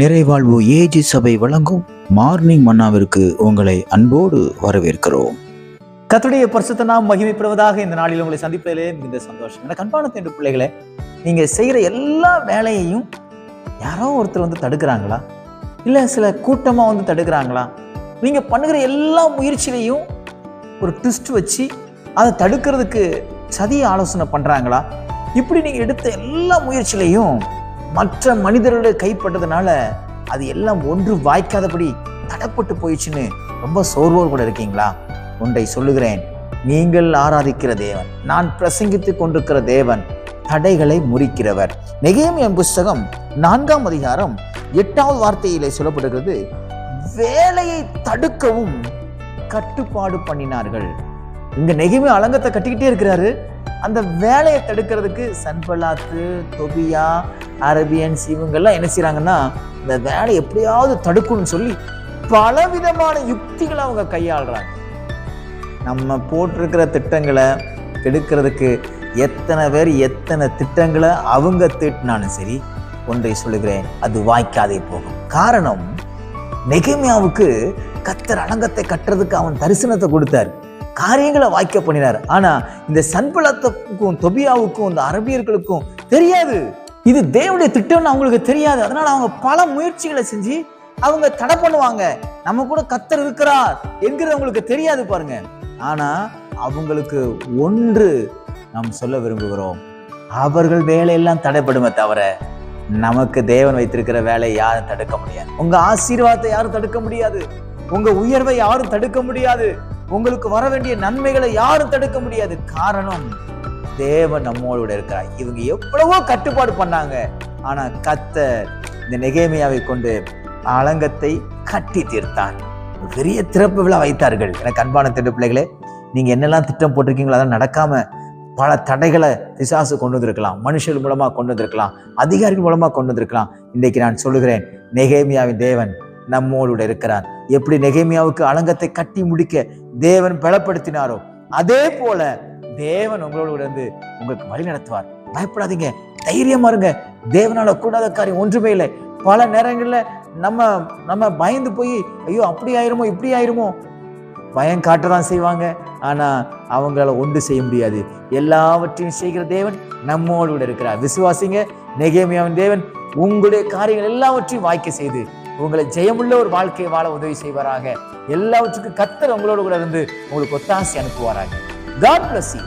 நிறைவாழ்வு AG சபை வழங்கும் morning மன்னாவிற்கு உங்களை அன்போடு வரவேற்கிறோம். கத்துடைய பரிசுத்த நாம் மகிமைப்படுவதாக இந்த நாளில் உங்களை சந்திப்பதிலே மிகுந்த சந்தோஷம். எனக்கு அன்பான தேண்டு பிள்ளைகளை நீங்கள் செய்கிற எல்லா வேலையையும் யாரோ ஒருத்தர் வந்து தடுக்கிறாங்களா? இல்லை சில கூட்டமாக வந்து தடுக்கிறாங்களா? நீங்கள் பண்ணுகிற எல்லா முயற்சியிலையும் ஒரு ட்விஸ்ட் வச்சு அதை தடுக்கிறதுக்கு சதி ஆலோசனை பண்ணுறாங்களா இப்படி நீங்கள் எடுத்த எல்லா முயற்சியிலையும் மற்ற மனிதர்களுடைய கைப்பட்டதுனால அது எல்லாம் ஒன்று வாய்க்காதபடி தடப்பட்டு போயிடுச்சுன்னு ரொம்ப சோர்வோர் கூட இருக்கீங்களா? ஒன்றை சொல்லுகிறேன். நீங்கள் ஆராதிக்கிற தேவன் நான் பிரசங்கித்துக் கொண்டிருக்கிற தேவன் தடைகளை முறிக்கிறவர். நெகேமியன் புஸ்தகம் நான்காம் அதிகாரம் எட்டாவது வார்த்தையிலே சொல்லப்படுகிறது வேலையை தடுக்கவும் கட்டுப்பாடு பண்ணினார்கள். இங்க நெகிமே அலங்கத்தை கட்டிக்கிட்டே இருக்கிறாரு. அந்த வேலையை தடுக்கிறதுக்கு சன்பலாத்து தொபியா அரபியன்ஸ் இவங்கெல்லாம் என்ன செய்கிறாங்கன்னா இந்த வேலை எப்படியாவது தடுக்கணும்னு சொல்லி பலவிதமான யுக்திகளை அவங்க கையாளுறாங்க. நம்ம போட்டிருக்கிற திட்டங்களை கெடுக்கிறதுக்கு எத்தனை பேர் எத்தனை திட்டங்களை அவங்க திட்டினாலும் சரி ஒன்றை சொல்லுகிறேன் அது வாய்க்காதே போகும். காரணம் நெகிமியாவுக்கு கத்தர் அலங்கத்தை கட்டுறதுக்கு அவன் தரிசனத்தை கொடுத்தாரு. காரியங்களை வாய்க்க பண்ணினார். ஆனா இந்த சன்பலத்துக்கும் தொபியாவுக்கும் இந்த அரபியர்களுக்கும் தெரியாது. இது தேவனுடைய திட்டம்னு அவங்களுக்கு தெரியாது. அதனால அவங்க பல முயற்சிகளை செஞ்சு அவங்க தடை பண்ணுவாங்க. நம்ம கூட கத்தர் இருக்கிறார் என்கிறது அவங்களுக்கு தெரியாது பாருங்க. ஆனா அவங்களுக்கு ஒன்று நாம் சொல்ல விரும்புகிறோம். அவர்கள் வேலையெல்லாம் தடைப்படுமே தவிர நமக்கு தேவன் வைத்திருக்கிற வேலையை யாரும் தடுக்க முடியாது. உங்க ஆசீர்வாதத்தை யாரும் தடுக்க முடியாது. உங்க உயர்வை யாரும் தடுக்க முடியாது. உங்களுக்கு வர வேண்டிய நன்மைகளை யாரும் தடுக்க முடியாது. காரணம் தேவன் நம்மளோட இருக்கிறார். இவங்க எவ்வளவோ கட்டுப்பாடு பண்ணாங்க. ஆனா கத்த இந்த நெகேமியாவை கொண்டு அலங்கத்தை கட்டி தீர்த்தான் பெரிய திறப்பு விழா வைத்தார்கள். எனக்கு அன்பான திட்ட பிள்ளைகளே நீங்க என்னெல்லாம் திட்டம் போட்டிருக்கீங்களோ அதெல்லாம் நடக்காம பல தடைகளை பிசாசு கொண்டு வந்திருக்கலாம். மனுஷர்கள் மூலமா கொண்டு வந்திருக்கலாம். அதிகாரிகள் மூலமா கொண்டு வந்திருக்கலாம். இன்றைக்கு நான் சொல்லுகிறேன் நெகேமியாவின் தேவன் நம்மோடு இருக்கிறார் எப்படி நெகைமியாவுக்கு அலங்கத்தை கட்டி முடிக்க தேவன் பலப்படுத்தினாரோ அதே போல தேவன் உங்களோடு இருந்து உங்களுக்கு வழி நடத்துவார். பயப்படாதீங்க. தைரியமா இருங்க. தேவனால கூடாத காரியம் ஒன்றுமே இல்லை. பல நேரங்களில் நம்ம நம்ம பயந்து போய் ஐயோ அப்படி ஆயிருமோ இப்படி ஆயிருமோ? பயம் காட்டதான் செய்வாங்க. ஆனா அவங்களால ஒன்று செய்ய முடியாது. எல்லாவற்றையும் செய்கிற தேவன் நம்மோடு இருக்கிறார். விசுவாசிங்க நெகேமியாவின் தேவன் உங்களுடைய காரியங்கள் எல்லாவற்றையும் வாய்க்க செய்து உங்களை ஜெயமுள்ள ஒரு வாழ்க்கையை வாழ உதவி செய்வாராக. எல்லாவற்றுக்கும் கத்தர் உங்களோடு கூட இருந்து உங்களுக்கு ஒத்தாசி அனுப்புவாராக. God bless you